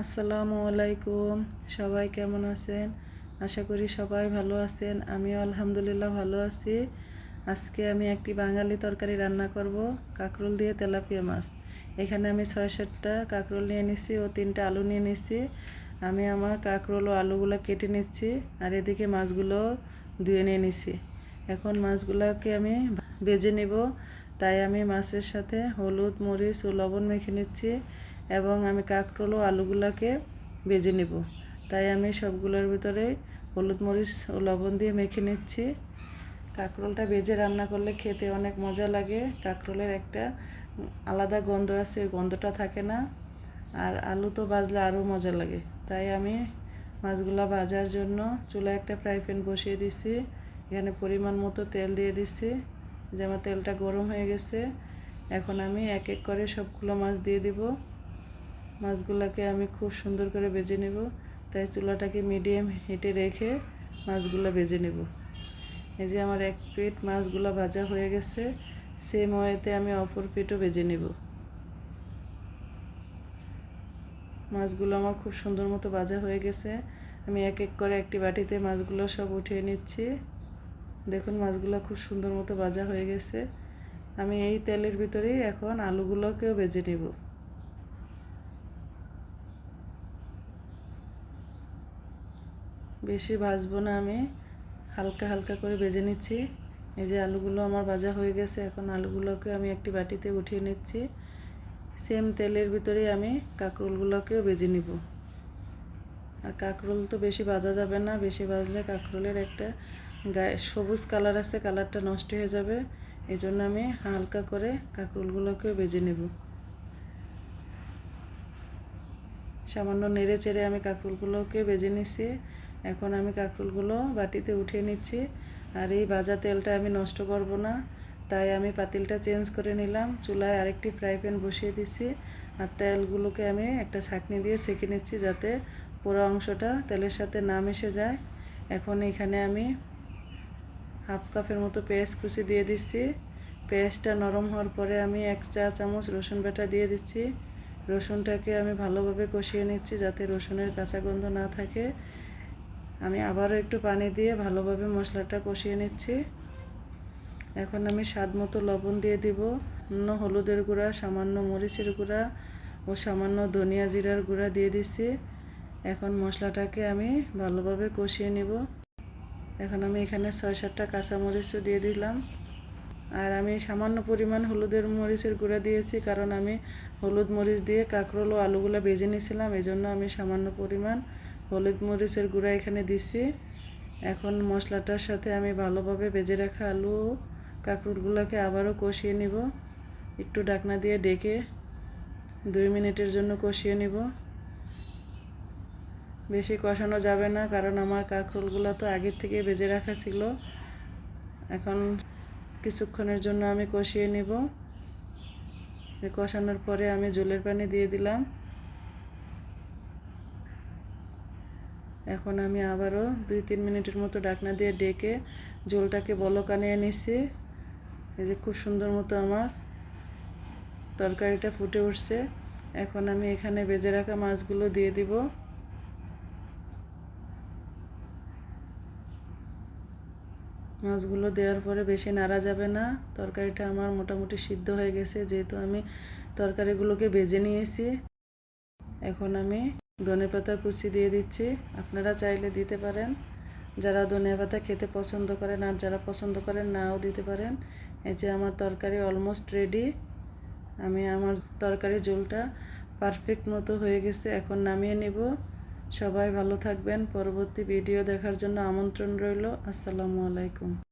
আসসালামু আলাইকুম। সবাই কেমন আছেন? আশা করি সবাই ভালো আছেন। আমিও আলহামদুলিল্লাহ ভালো আছি। আজকে আমি একটি বাঙালি তরকারি রান্না করব, কাঁকরোল দিয়ে তেলাপিয়া মাছ। এখানে আমি ছয় সাতটা কাঁকরোল নিয়ে নিছি ও তিনটা আলু নিয়ে নিছি। আমি আমার কাঁকরোল ও আলুগুলো কেটে নিচ্ছি আর এদিকে মাছগুলো ধুয়ে নিয়ে নিছি। এখন মাছগুলোকে আমি ভেজে নিব। তাই আমি মাছের সাথে হলুদ, মরিচ ও লবণ মেখে নিচ্ছি। এবং আমি কাঁকরোল ও আলুগুলোকে বেজে নেব। তাই আমি সবগুলোর ভিতরে হলুদ মরিচ ও লবণ দিয়ে মেখে নিচ্ছি। কাঁকরোলটা বেজে রান্না করলে খেতে অনেক মজা লাগে। কাঁকরোলের একটা আলাদা গন্ধ আছে, ওই গন্ধটা থাকে না। আর আলু তো ভাজলে আরও মজা লাগে। তাই আমি মাছগুলো ভাজার জন্য চুলায় একটা ফ্রাই প্যান বসিয়ে দিছি। এখানে পরিমাণ মতো তেল দিয়ে দিছি যে আমার তেলটা গরম হয়ে গেছে। এখন আমি এক এক করে সবগুলো মাছ দিয়ে দিব। মাছগুলোকে আমি খুব সুন্দর করে বেজে নেব। তাই চুলাটাকে মিডিয়াম হিটে রেখে মাছগুলো বেজে নেব। এই যে আমার এক পিঠ মাছগুলো ভাজা হয়ে গেছে সেম ওয়েতে আমি অপর পিঠও বেজে নেব। মাছগুলো আমার খুব সুন্দর মতো ভাজা হয়ে গেছে। আমি এক এক করে একটি বাটিতে মাছগুলো সব উঠিয়ে নিচ্ছি। দেখুন মাছগুলো খুব সুন্দর মতো ভাজা হয়ে গেছে। আমি এই তেলের ভিতরেই এখন আলুগুলোকেও বেজে নেব। বেশি ভাজবো না আমি। হালকা হালকা করে ভেজে নিচ্ছি। এই যে আলুগুলো আমার ভাজা হয়ে গেছে, এখন আলুগুলোকে আমি একটি বাটিতে উঠিয়ে নিচ্ছি। সেম তেলের ভিতরেই আমি কাঁকরোলগুলোকেও ভেজে নিব। আর কাঁকরোল তো বেশি ভাজা যাবে না, বেশি ভাজলে কাঁকরোলের একটা গায়ে সবুজ কালার আছে কালারটা নষ্ট হয়ে যাবে। এই জন্য আমি হালকা করে কাঁকরোলগুলোকেও ভেজে নেব। সামান্য নেড়ে চেড়ে আমি কাঁকরোলগুলোকে ভেজে নিচ্ছি। এখন আমি কাঁকরোলগুলো বাটিতে উঠিয়ে নিচ্ছি। আর এই ভাজা তেলটা আমি নষ্ট করব না। তাই আমি পাতিলটা চেঞ্জ করে নিলাম। চুলায় আরেকটি ফ্রাই প্যান বসিয়ে দিচ্ছি আর তেলগুলোকে আমি একটা ছাঁকনি দিয়ে ছেঁকে নিচ্ছি যাতে পুরো অংশটা তেলের সাথে না মিশে যায়। এখন এখানে আমি হাফ কাপের মতো পেঁয়াজ কুচি দিয়ে দিচ্ছি। পেঁয়াজটা নরম হওয়ার পরে আমি এক চা চামচ রসুন বাটা দিয়ে দিচ্ছি। রসুনটাকে আমি ভালোভাবে কষিয়ে নিচ্ছি যাতে রসুনের কাঁচা গন্ধ না থাকে। আমি আবারও একটু পানি দিয়ে ভালোভাবে মশলাটা কষিয়ে নিচ্ছি। এখন আমি স্বাদ মতো লবণ দিয়ে দিব অন্য হলুদের গুঁড়া, সামান্য মরিচের গুঁড়া ও সামান্য ধনিয়া জিরার গুঁড়া দিয়ে দিচ্ছি। এখন মশলাটাকে আমি ভালোভাবে কষিয়ে নিব। এখন আমি এখানে ছয় সাতটা কাঁচামরিচও দিয়ে দিলাম। আর আমি সামান্য পরিমাণ হলুদের মরিচের গুঁড়া দিয়েছি, কারণ আমি হলুদ মরিচ দিয়ে কাঁকরোল ও আলুগুলো বেজে নিয়েছিলাম এই জন্য আমি সামান্য পরিমাণ হলুদ মরিচের গুঁড়া এখানে দিছি। এখন মশলাটার সাথে আমি ভালোভাবে বেজে রাখা আলু কাঁকরুলগুলোকে আবারও কষিয়ে নিব। একটু ডাকনা দিয়ে ডেকে দুই মিনিটের জন্য কষিয়ে নিব। বেশি কষানো যাবে না, কারণ আমার কাঁকরোলগুলো তো আগের থেকে বেজে রাখা ছিল। এখন কিছুক্ষণের জন্য আমি কষিয়ে নিব। কষানোর পরে আমি জলের পানি দিয়ে দিলাম। এখন আমি আবারও দুই তিন মিনিটের মতো ডাকনা দিয়ে ডেকে জলটাকে বলক আনিয়ে নিছি। এই যে খুব সুন্দর মতো আমার তরকারিটা ফুটে উঠছে। এখন আমি এখানে বেজে রাখা মাছগুলো দিয়ে দিব। মাছগুলো দেওয়ার পরে বেশি নাড়া যাবে না। তরকারিটা আমার মোটামুটি সিদ্ধ হয়ে গেছে, যেহেতু আমি তরকারিগুলোকে বেজে নিয়েছি। এখন আমি ধনে পাতা কুচি দিয়ে দিচ্ছি। আপনারা চাইলে দিতে পারেন। যারা ধনে পাতা খেতে পছন্দ করেন আর যারা পছন্দ করেন নাও দিতে পারেন। এই যে আমার তরকারি অলমোস্ট রেডি আমি আমার তরকারি ঝোলটা পারফেক্ট মতো হয়ে গেছে। এখন নামিয়ে নিব। সবাই ভালো থাকবেন। পরবর্তী ভিডিও দেখার জন্য আমন্ত্রণ রইল। আসসালামু আলাইকুম।